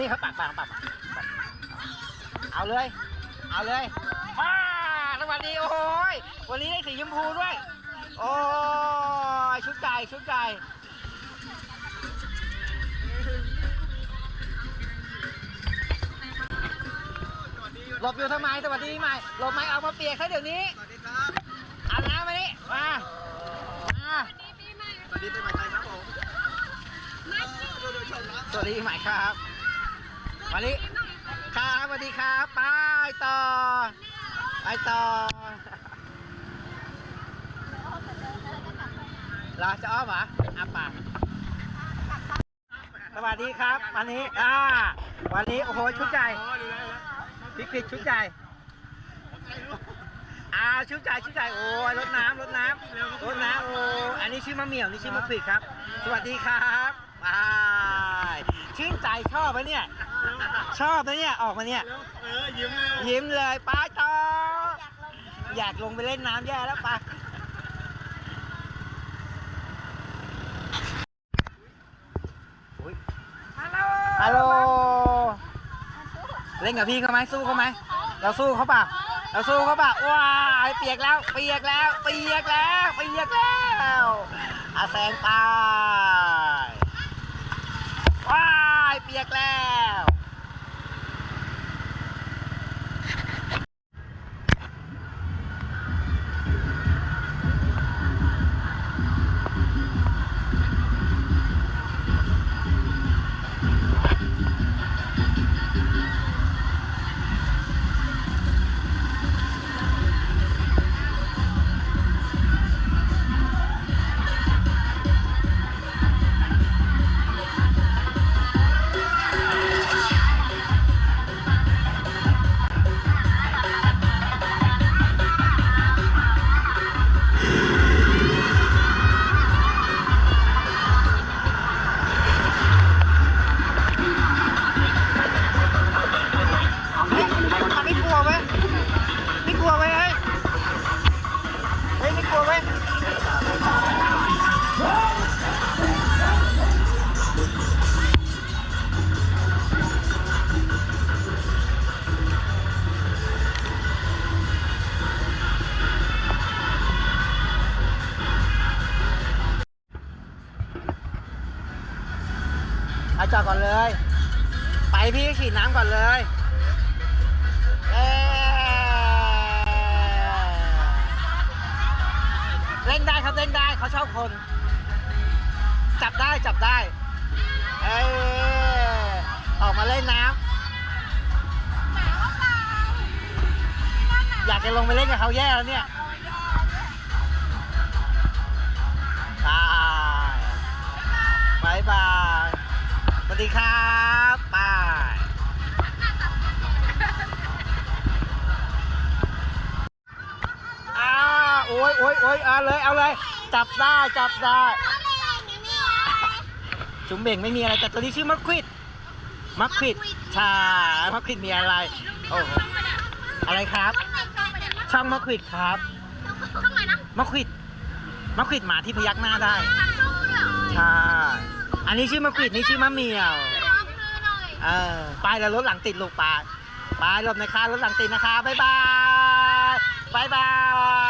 นี่เขาปักปักปักปักเอาเลย เอาเลยมาสวัสดีโอ้ยวันนี้ได้สีชมพูด้วย โอ้ยชุดไก่ชุดไก่หลบอยู่ทำไมสวัสดีใหม่หลบไหมเอามาเปียกซะเดี๋ยวนี้สวัสดีครับอาบน้ำมานี่มามาสวัสดีปีใหม่ไทยครับผมดูดูชมนะสวัสดีใหม่ครับ วันนี้ครับสวัสดีครับ ไปต่อ ไปต่อเราจะอ้อมเหรออะป่าสวัสดีครับ วันนี้ อ่า วันนี้ โอ้โห ชุดใหญ่พริกพิกชุดใหญ่อ่าชุดใหญ่ชุดใหญ่โอ้ยรดน้ำรดน้ำรดน้ำโอ้ อันนี้ชื่อมะเหมี่ยว นี่ชื่อมะขวิดครับ สวัสดีครับ บายชื่นใจชอบไหมเนี่ย ชอบนะเนี่ยออกมาเนี่ย เออยิ้มเลยยิ้มเลยป้าต่อ อยากลงไปเล่นน้ำแย่แล้วป้าอุ๊ยฮัลโหลเล่นกับพี่เขาไหมสู้เขาไหมเราสู้เขาเปล่ะเราสู้เขาเปล่ะว้ายเปียกแล้ว เปียกแล้ว เปียกแล้ว เปียกแล้วอาแซงไปว้ายเปียกแล้ว เอาจอดก่อนเลย ไปพี่ฉีดน้ำก่อนเลยเเล่นได้ครับเล่นได้เขาชอบคน จับได้จับได้เออออกมาเล่นน้ำอยากจะลงไปเล่นกับเขาแย่แล้วเนี่ย ดีครับบายอ่าโอ้ยโอ้ยโอ้ยเอาเลย เอาเลย จับได้ จับได้ จุ๋มเบ่งไม่มีอะไร แต่ตัวนี้ชื่อมักควิด มักควิดใช่มักควิดมีอะไร โอ้โหอะไรครับ ช่องมักควิดครับ มักควิด มักควิดหมาที่พยักหน้าได้ ใช่ อันนี้ชื่อมะกริดนี่ชื่อมะเหมียว เออไปแล้วรถหลังติดลูกปลาไปหลบในคารถหลังติดนะคะบ๊ายบายบ๊ายบาย